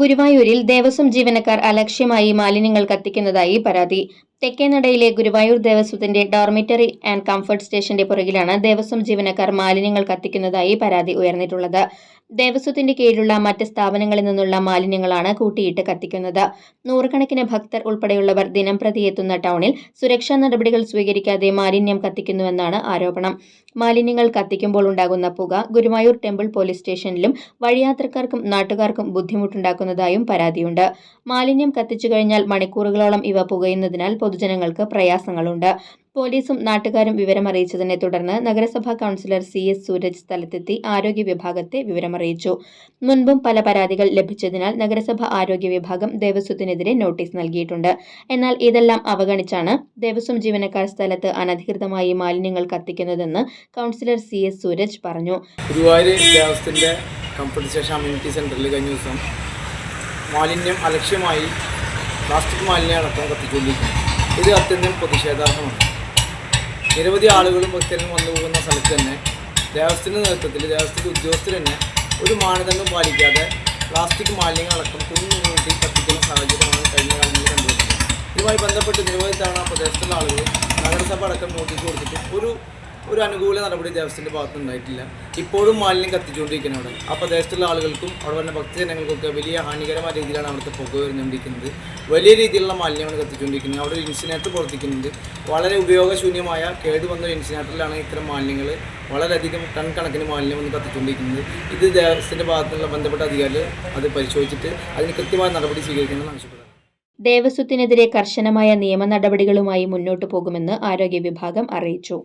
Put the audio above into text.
ഗുരുവായൂരിൽ ദേവസ്വം ജീവനക്കാർ അലക്ഷ്യമായി മാലിന്യങ്ങൾ കത്തിക്കുന്നതായി പരാതി. തെക്കേനടയിലെ ഗുരുവായൂർ ദേവസ്വത്തിന്റെ ഡോർമിറ്ററി ആൻഡ് കംഫർട്ട് സ്റ്റേഷന്റെ പുറകിലാണ് ദേവസ്വം ജീവനക്കാർ മാലിന്യങ്ങൾ കത്തിക്കുന്നതായി പരാതി ഉയർന്നിട്ടുള്ളത്. ദേവസ്വത്തിന്റെ കീഴിലുള്ള മറ്റ് സ്ഥാപനങ്ങളിൽ നിന്നുള്ള മാലിന്യങ്ങളാണ് കൂട്ടിയിട്ട് കത്തിക്കുന്നത്. നൂറുകണക്കിന് ഭക്തർ ഉൾപ്പെടെയുള്ളവർ ദിനം പ്രതി എത്തുന്ന ടൗണിൽ സുരക്ഷാ നടപടികൾ സ്വീകരിക്കാതെ മാലിന്യം കത്തിക്കുന്നുവെന്നാണ് ആരോപണം. മാലിന്യങ്ങൾ കത്തിക്കുമ്പോൾ ഉണ്ടാകുന്ന പുക ഗുരുവായൂർ ടെമ്പിൾ പോലീസ് സ്റ്റേഷനിലും വഴിയാത്രക്കാർക്കും നാട്ടുകാർക്കും ബുദ്ധിമുട്ടുണ്ടാക്കുന്നതായും പരാതിയുണ്ട്. മാലിന്യം കത്തിച്ചു കഴിഞ്ഞാൽ മണിക്കൂറുകളോളം ഇവ പുകയുന്നതിനാൽ പൊതുജനങ്ങൾക്ക് പ്രയാസങ്ങളുണ്ട്. പോലീസും നാട്ടുകാരും വിവരമറിയിച്ചതിനെ തുടർന്ന് നഗരസഭാ കൗൺസിലർ സി എസ് സൂരജ് സ്ഥലത്തെത്തി ആരോഗ്യ വിഭാഗത്തെ വിവരമറിയിച്ചു. മുൻപും പല പരാതികൾ ലഭിച്ചതിനാൽ നഗരസഭ ആരോഗ്യ വിഭാഗം ദേവസ്വത്തിനെതിരെ നോട്ടീസ് നൽകിയിട്ടുണ്ട്. എന്നാൽ ഇതെല്ലാം അവഗണിച്ചാണ് ദേവസ്വം ജീവനക്കാർ സ്ഥലത്ത് അനധികൃതമായി മാലിന്യങ്ങൾ കത്തിക്കുന്നതെന്ന് കൗൺസിലർ സി എസ് സൂരജ് പറഞ്ഞു. കഴിഞ്ഞ ദിവസം മാലിന്യം അലക്ഷ്യമായി പ്ലാസ്റ്റിക് മാലിന്യം അടക്കം കത്തിച്ചുകൊണ്ടിരിക്കുന്നു. ഇത് അത്യന്തം പ്രതിഷേധാർഹമാണ്. നിരവധി ആളുകളും ഭക്തരും വന്നു പോകുന്ന സ്ഥലത്ത് തന്നെ ദേവസ്ഥത്തിന്റെ നേതൃത്വത്തിൽ ദേവസ്ഥത്തിന്റെ ഉദ്യോഗസ്ഥർ തന്നെ ഒരു മാനദണ്ഡം പാലിക്കാതെ പ്ലാസ്റ്റിക് മാലിന്യങ്ങൾ അടക്കം കുന്നു കൂട്ടി കത്തിക്കുന്ന സാഹചര്യമാണ് കഴിഞ്ഞ കാലങ്ങളിൽ കണ്ടുവരുന്നത്. ഇതുമായി ബന്ധപ്പെട്ട് നിരവധി തവണ പ്രദേശത്തുള്ള ആളുകൾ നഗരസഭ അടക്കം നോട്ടീസ് കൊടുത്തിട്ട് ഒരു ഒരു അനുകൂല നടപടി ദേവസ്വത്തിന്റെ ഭാഗത്ത് ഉണ്ടായിട്ടില്ല ഇപ്പോഴും മാലിന്യം കത്തിച്ചുകൊണ്ടിരിക്കുന്നു അവിടെ. ആ പ്രദേശത്തുള്ള ആളുകൾക്കും അവിടെ വരുന്ന ഭക്തജനങ്ങൾക്കൊക്കെ വലിയ ഹാനികരമായ രീതിയിലാണ് അവിടുത്തെ പുക വരുന്നുകൊണ്ടിരിക്കുന്നത് വലിയ രീതിയിലുള്ള മാലിന്യമാണ് കത്തിച്ചുകൊണ്ടിരിക്കുന്നത്. അവിടെ ഒരു ഇൻസിനേറ്റർ പ്രവർത്തിക്കുന്നുണ്ട്. വളരെ ഉപയോഗശൂന്യമായ കേടുവന്ന ഒരു ഇൻസിനേറ്ററിലാണ് ഇത്തരം മാലിന്യങ്ങൾ വളരെയധികം ടൺ കണക്കിന് മാലിന്യം വന്ന് കത്തിച്ചുകൊണ്ടിരിക്കുന്നത്. ഇത് ദേവസ്വത്തിന്റെ ഭാഗത്തുള്ള ബന്ധപ്പെട്ട അധികാരികൾ അത് പരിശോധിച്ചിട്ട് അതിന് കൃത്യമായ നടപടി സ്വീകരിക്കണമെന്ന് ആവശ്യപ്പെടുന്നു ദേവസ്വത്തിനെതിരെ കർശനമായ നിയമ നടപടികളുമായി മുന്നോട്ടു പോകുമെന്ന് ആരോഗ്യ വിഭാഗം അറിയിച്ചു.